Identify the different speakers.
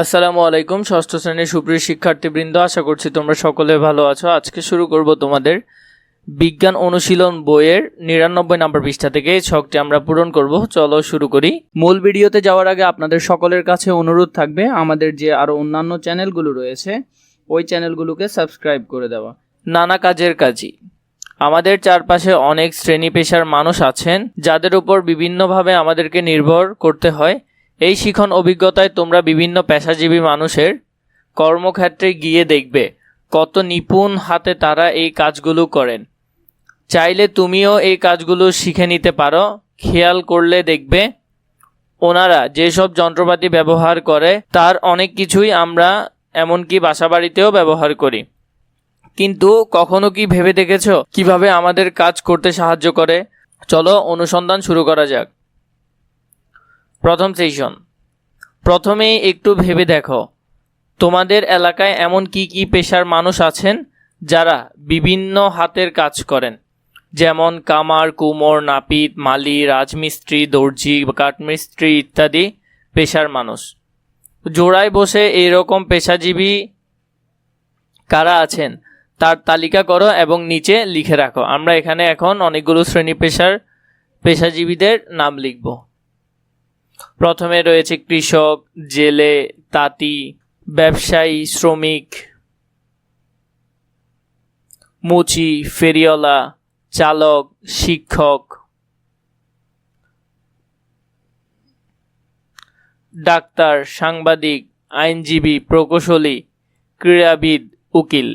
Speaker 1: আসসালামু আলাইকুম, ষষ্ঠ শ্রেণির সুপ্রিয় শিক্ষার্থীবৃন্দ, আশা করছি তোমরা সকলে ভালো আছো। আজকে শুরু করব তোমাদের বিজ্ঞান অনুশীলন বইয়ের নিরানব্বই নম্বর পৃষ্ঠা থেকে। এই ছকটি আমরা পূরণ করব। চলো শুরু করি। মূল ভিডিওতে যাওয়ার আগে আপনাদের সকলের কাছে অনুরোধ থাকবে, আমাদের যে আরও অন্যান্য চ্যানেলগুলো রয়েছে, ওই চ্যানেলগুলোকে সাবস্ক্রাইব করে দেওয়া। নানা কাজের কাজই। আমাদের চারপাশে অনেক শ্রেণি পেশার মানুষ আছেন, যাদের উপর বিভিন্নভাবে আমাদেরকে নির্ভর করতে হয়। এই শিখন অভিজ্ঞতায় তোমরা বিভিন্ন পেশাজীবী মানুষের কর্মক্ষেত্রে গিয়ে দেখবে কত নিপুণ হাতে তারা এই কাজগুলো করেন। চাইলে তুমিও এই কাজগুলো শিখে নিতে পারো। খেয়াল করলে দেখবে ওনারা যেসব যন্ত্রপাতি ব্যবহার করে, তার অনেক কিছুই আমরা এমনকি বাসাবাড়িতেও ব্যবহার করি। কিন্তু কখনো কি ভেবে দেখেছ কীভাবে আমাদের কাজ করতে সাহায্য করে? চলো অনুসন্ধান শুরু করা যাক। প্রথম সেশন প্রথমেই একটু ভেবে দেখো, তোমাদের এলাকায় এমন কি কি পেশার মানুষ আছেন যারা বিভিন্ন হাতের কাজ করেন? যেমন কামার, কুমোর, নাপিত, মালি, রাজমিস্ত্রি, দর্জি, কাঠমিস্ত্রি ইত্যাদি পেশার মানুষ। জোড়ায় বসে এইরকম পেশাজীবী কারা আছেন, তার তালিকা করো এবং নিচে লিখে রাখো। আমরা এখানে এখন অনেকগুলো শ্রেণি পেশার পেশাজীবীদের নাম লিখব। প্রথমে রয়েছে কৃষক, জেলে, তাঁতি, ব্যবসায়ী, শ্রমিক, মুচি, ফেরিওয়ালা, চালক, শিক্ষক, ডাক্তার, সাংবাদিক, আইনজীবী, প্রকৌশলী, ক্রীড়াবিদ, উকিল।